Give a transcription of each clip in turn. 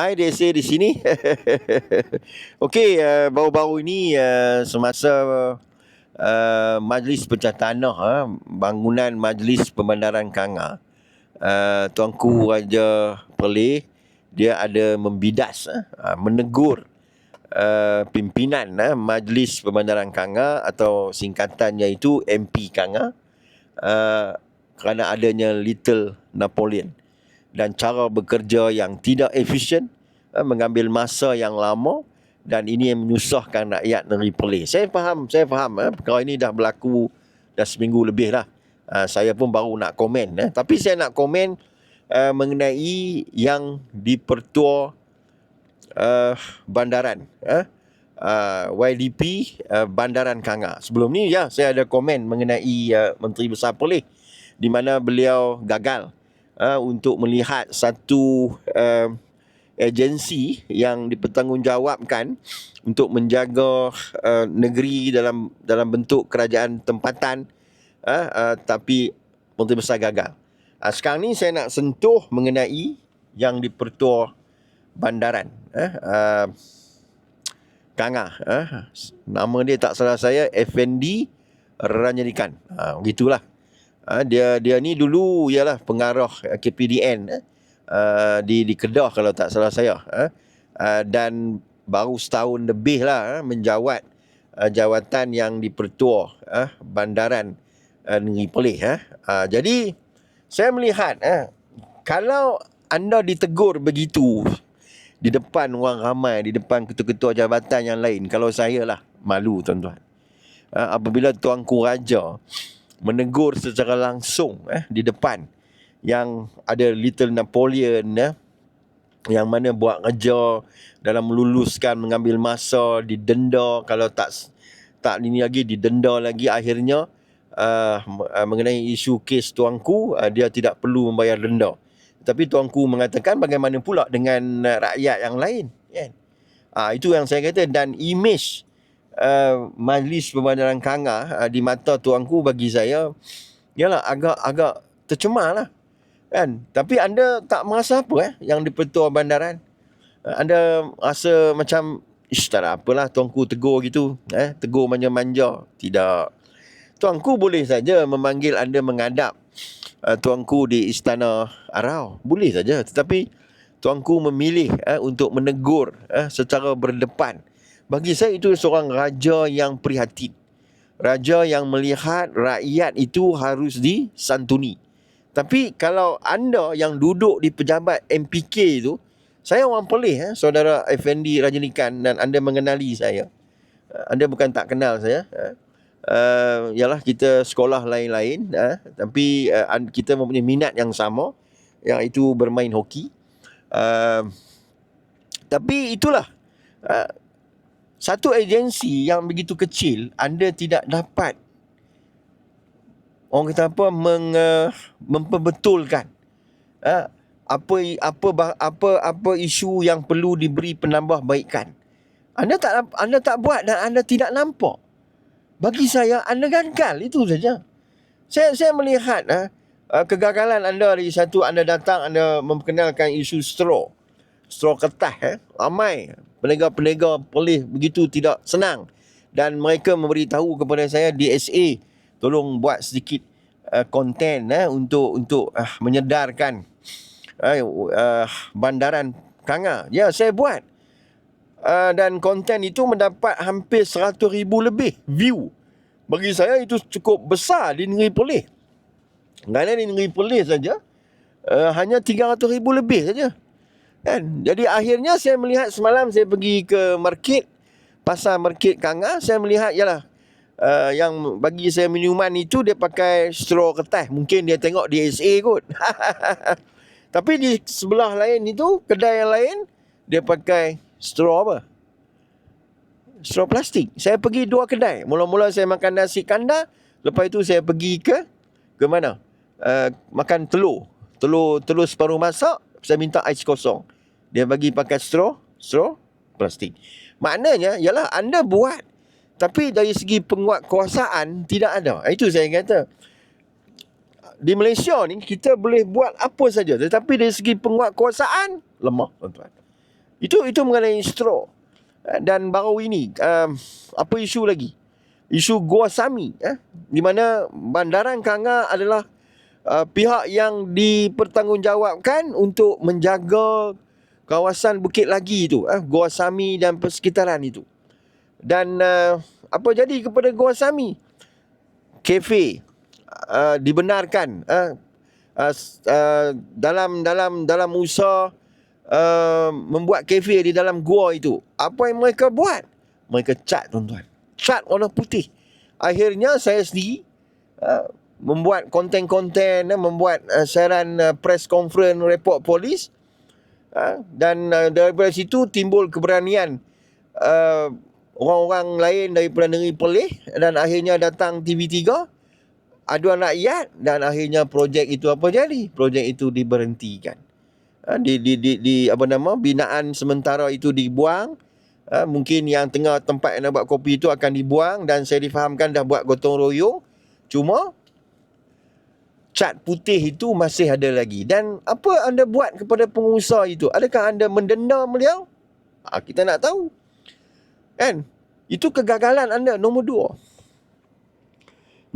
Hai DSA di sini. Okey, uh, baru-baru ini uh, semasa uh, majlis pecah tanah uh, bangunan majlis pembandaran Kanga. Uh, Tuanku Raja Perleh dia ada membidas uh, menegur uh, pimpinan uh, majlis pembandaran Kanga atau singkatannya itu MP Kanga uh, kerana adanya Little Napoleon dan cara bekerja yang tidak efisien eh, mengambil masa yang lama dan ini yang menyusahkan rakyat negeri Perlis. Saya faham, saya faham eh, perkara ini dah berlaku dah seminggu lebih lah. Uh, saya pun baru nak komen eh. tapi saya nak komen uh, mengenai yang di Pertua uh, Bandaran eh. Uh, YDP uh, Bandaran Kanga. Sebelum ni ya saya ada komen mengenai uh, Menteri Besar Perlis di mana beliau gagal uh, untuk melihat satu uh, agensi yang dipertanggungjawabkan untuk menjaga uh, negeri dalam dalam bentuk kerajaan tempatan uh, uh, tapi Menteri Besar gagal. Uh, sekarang ni saya nak sentuh mengenai yang di Pertua Bandaran. Uh, uh, Kanga. Uh, nama dia tak salah saya, Effendi Ranyadikan. Uh, begitulah. Ha, dia dia ni dulu ialah pengarah KPDN eh, uh, di di Kedah kalau tak salah saya. Eh, uh, dan baru setahun lebih lah eh, menjawat jawatan yang dipertua eh, bandaran Negeri Perlis. Eh. Jadi saya melihat eh, kalau anda ditegur begitu di depan orang ramai, di depan ketua-ketua jabatan yang lain, kalau saya lah malu tuan-tuan. Apabila tuanku raja menegur secara langsung eh di depan. Yang ada Little Napoleon eh yang mana buat kerja dalam meluluskan mengambil masa didenda. Kalau tak tak ini lagi didenda lagi. Akhirnya uh, mengenai isu kes tuanku uh, dia tidak perlu membayar denda. Tapi tuanku mengatakan bagaimana pula dengan rakyat yang lain kan? Uh, itu yang saya kata. Dan image uh, majlis pembandaran Kanga uh, di mata tuanku bagi saya ialah agak agak tercemar lah kan? Tapi anda tak merasa apa eh yang di petua bandaran? Uh, anda rasa macam ish tak ada apalah tuanku tegur gitu eh tegur manja-manja. Tidak. Tuanku boleh saja memanggil anda menghadap uh, tuanku di istana Arau. Boleh saja tetapi tuanku memilih eh, untuk menegur eh, secara berdepan bagi saya itu seorang raja yang prihatin. Raja yang melihat rakyat itu harus disantuni. Tapi kalau anda yang duduk di pejabat MPK itu, saya orang pelih, eh, saudara Effendi Rajanikan dan anda mengenali saya. Eh, anda bukan tak kenal saya. Uh, yalah kita sekolah lain-lain uh, tapi uh, kita mempunyai minat yang sama iaitu bermain hoki uh, tapi itulah uh, satu agensi yang begitu kecil anda tidak dapat orang kata apa meng, uh, memperbetulkan uh, apa apa apa apa isu yang perlu diberi penambahbaikan anda tak anda tak buat dan anda tidak nampak. Bagi saya anda gagal itu saja. Saya saya melihat uh, kegagalan anda dari satu anda datang anda memperkenalkan isu straw. Straw kertas eh ramai penegak-penegak polis begitu tidak senang dan mereka memberitahu kepada saya DSA tolong buat sedikit konten uh, untuk untuk uh, menyedarkan uh, uh, bandaran Kanga. Ya, saya buat. Uh, dan konten itu mendapat hampir 100 ribu lebih view. Bagi saya itu cukup besar di negeri polis. Kerana di negeri polis saja uh, hanya 300 ribu lebih saja. Kan? Jadi akhirnya saya melihat semalam saya pergi ke market pasar market Kanga saya melihat yalah uh, yang bagi saya minuman itu dia pakai straw kertas. Mungkin dia tengok di SA kot. Tapi di sebelah lain itu kedai yang lain dia pakai straw apa? Straw plastik. Saya pergi dua kedai. Mula-mula saya makan nasi kandar, lepas itu saya pergi ke ke mana? Uh, makan telur. Telur telur separuh masak, saya minta ais kosong. Dia bagi pakai straw, straw plastik. Maknanya ialah anda buat tapi dari segi penguat kuasaan tidak ada. Itu saya kata. Di Malaysia ni kita boleh buat apa saja tetapi dari segi penguat kuasaan lemah tuan-tuan. Itu itu mengenai stroke. Uh, dan baru ini um, apa isu lagi? Isu Gua Sami eh, di mana Bandaran Kanga adalah uh, pihak yang dipertanggungjawabkan untuk menjaga kawasan Bukit Lagi itu, eh, Gua Sami dan persekitaran itu. Dan uh, apa jadi kepada Gua Sami? Kafe uh, dibenarkan uh, uh, uh, dalam dalam dalam usaha uh, membuat kafe di dalam gua itu. Apa yang mereka buat? Mereka cat tuan-tuan. Cat warna putih. Akhirnya saya sendiri uh, membuat konten-konten, uh, membuat uh, siaran uh, press conference report polis. Uh, dan uh, daripada situ timbul keberanian uh, orang-orang lain daripada negeri Perlis dan akhirnya datang TV3 aduan rakyat dan akhirnya projek itu apa jadi? Projek itu diberhentikan. Ha, di, di di di apa nama binaan sementara itu dibuang. Ha, mungkin yang tengah tempat yang nak buat kopi itu akan dibuang dan saya difahamkan dah buat gotong royong. Cuma cat putih itu masih ada lagi dan apa anda buat kepada pengusaha itu adakah anda mendenda beliau ha, kita nak tahu Kan? Itu kegagalan anda nombor dua.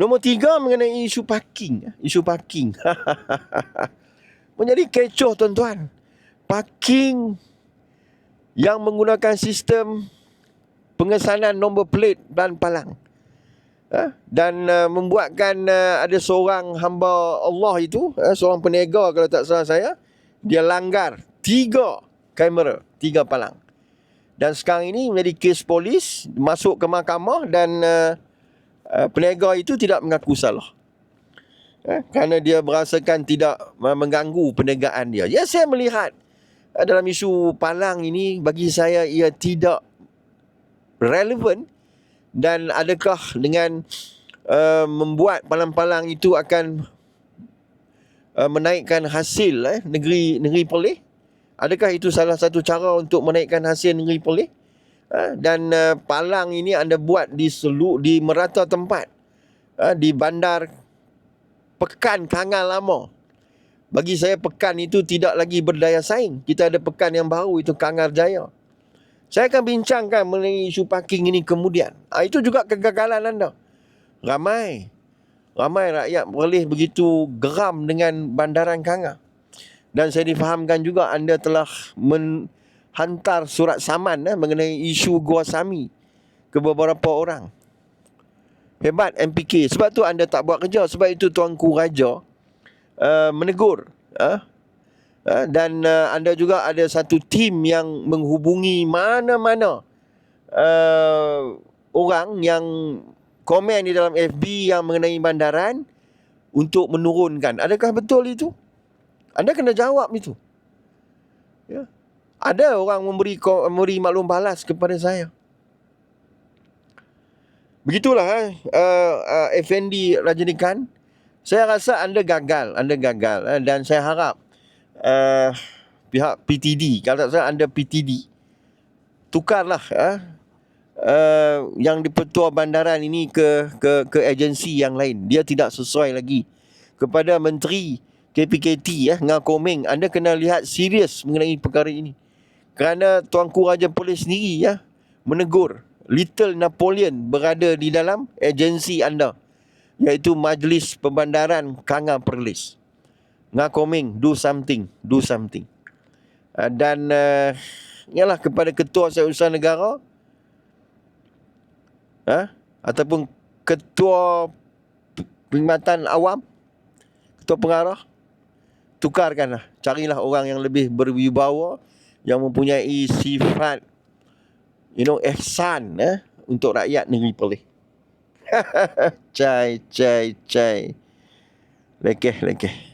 Nombor tiga mengenai isu parking. Isu parking. Menjadi kecoh tuan-tuan. Parking yang menggunakan sistem pengesanan nombor plate dan palang. Ha? Dan uh, membuatkan uh, ada seorang hamba Allah itu, uh, seorang peniaga kalau tak salah saya, dia langgar tiga kamera, tiga palang. Dan sekarang ini menjadi kes polis masuk ke mahkamah dan uh, uh, peniaga itu tidak mengaku salah. Eh, kerana dia berasakan tidak mengganggu perniagaan dia. Ya saya melihat uh, dalam isu palang ini bagi saya ia tidak relevan dan adakah dengan uh, membuat palang-palang itu akan uh, menaikkan hasil eh, negeri negeri Perlis Adakah itu salah satu cara untuk menaikkan hasil negeri Perlis? Ha? Dan uh, palang ini anda buat di selu di merata tempat. Ha? Di bandar Pekan Kangal lama. Bagi saya pekan itu tidak lagi berdaya saing. Kita ada pekan yang baru itu Kangar Jaya. Saya akan bincangkan mengenai isu parking ini kemudian. Ha, itu juga kegagalan anda. Ramai. Ramai rakyat Perlis begitu geram dengan bandaran Kangar. Dan saya difahamkan juga anda telah menghantar surat saman eh, mengenai isu Gua Sami ke beberapa orang. Hebat MPK. Sebab tu anda tak buat kerja. Sebab itu Tuanku Raja uh, menegur. Uh, dan uh, anda juga ada satu tim yang menghubungi mana-mana uh, orang yang komen di dalam FB yang mengenai bandaran untuk menurunkan. Adakah betul itu? Anda kena jawab itu. Ya. Ada orang memberi memberi maklum balas kepada saya. Begitulah eh, uh, uh, Effendi Rajinikan. Saya rasa anda gagal, anda gagal eh, dan saya harap uh, pihak PTD, kalau tak salah anda PTD, tukarlah eh, uh, yang dipertua bandaran ini ke ke ke agensi yang lain. Dia tidak sesuai lagi kepada menteri KPKT ya, dengan Komeng, anda kena lihat serius mengenai perkara ini. Kerana Tuanku Raja Polis sendiri ya, menegur Little Napoleon berada di dalam agensi anda. Iaitu Majlis Pembandaran Kanga Perlis. Dengan Komeng, do something, do something. Uh, dan uh, ialah kepada Ketua Usaha Negara uh, ataupun Ketua Perkhidmatan Awam, Ketua Pengarah, tukarkanlah carilah orang yang lebih berwibawa yang mempunyai sifat you know ihsan eh untuk rakyat negeri Perlis. Cai cai cai. Lekeh lekeh